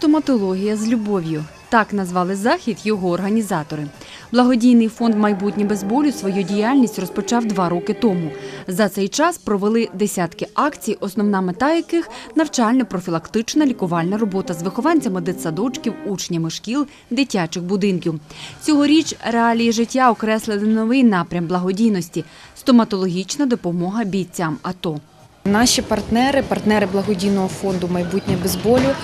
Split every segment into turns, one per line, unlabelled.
Стоматологія з любов'ю. Так назвали захід його організатори. Благодійний фонд Майбутнє без болю свою діяльність розпочав два роки тому. За цей час провели десятки акцій, основна мета яких навчально-профілактична лікувальна робота з вихованцями дитсадочків, учнями шкіл, дитячих будинків. Цьогоріч реалії життя окреслили новий напрям благодійності стоматологічна допомога бійцям АТО.
Наші партнери, партнери благодійного фонду Майбутнє без болю.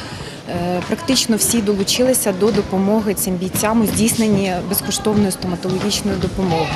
Е, Практично всі долучилися до допомоги цим бійцям у здійсненні безкоштовної стоматологічної допомоги.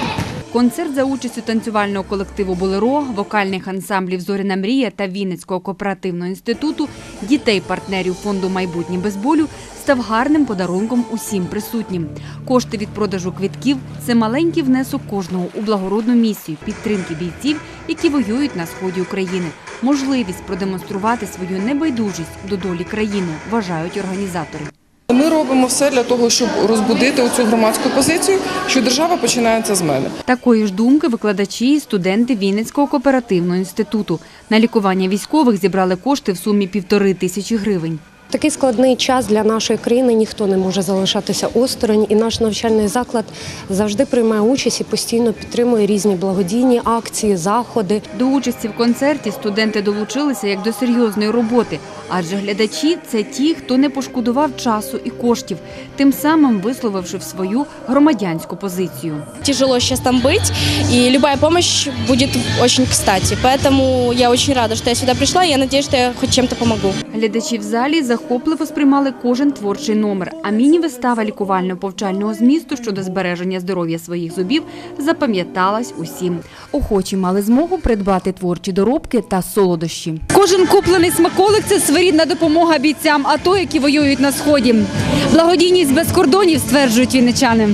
Концерт за участю танцювального колективу Болеро, вокальних ансамблів Зоряна мрія та Вінницького кооперативного інституту, дітей-партнерів фонду Майбутнє без болю став гарним подарунком усім присутнім. Кошти від продажу квітків це маленький внесок кожного у благородну місію підтримки бійців, які воюють на сході України. Можливість продемонструвати свою небайдужість до долі країни, вважають організатори.
Ми робимо все для того, щоб розбудити цю громадську позицію, що держава починається з мене.
Такої ж думки викладачі і студенти Вінницького кооперативного інституту. На лікування військових зібрали кошти в сумі півтори тисячі гривень.
Такий складний час для нашої країни ніхто не може залишатися осторонь, і наш навчальний заклад завжди приймає участь і постійно підтримує різні благодійні акції, заходи.
До участі в концерті студенти долучилися як до серйозної роботи, адже глядачі це ті, хто не пошкодував часу і коштів, тим самим висловивши свою громадянську позицію.
тяжело сейчас там быть, и любая помощь будет очень кстати. Поэтому я очень рада, что я сюда пришла, и я надеюсь, что я хоть чем-то помогу.
Глядачі в залі захопливо сприймали кожен творчий номер. А міні-вистава лікувально-повчального змісту щодо збереження здоров'я своїх зубів запам'яталась усім. Охочі мали змогу придбати творчі доробки та солодощі. Кожен куплений смаколик це своєрідна допомога бійцям АТО, які воюють на сході. Благодійність без кордонів стверджують вінничани.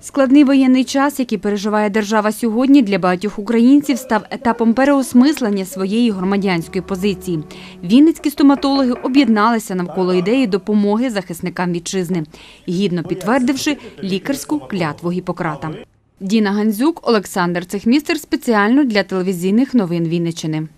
Складний воєнний час, який переживає держава сьогодні, для багатьох українців став етапом переосмислення своєї громадянської позиції. Вінницькі стоматологи об'єдналися навколо ідеї допомоги захисникам вітчизни, гідно підтвердивши лікарську клятву Гіппократа. Діна Гандзюк, Олександр Цехмістер спеціально для телевізійних новин Вінниччини.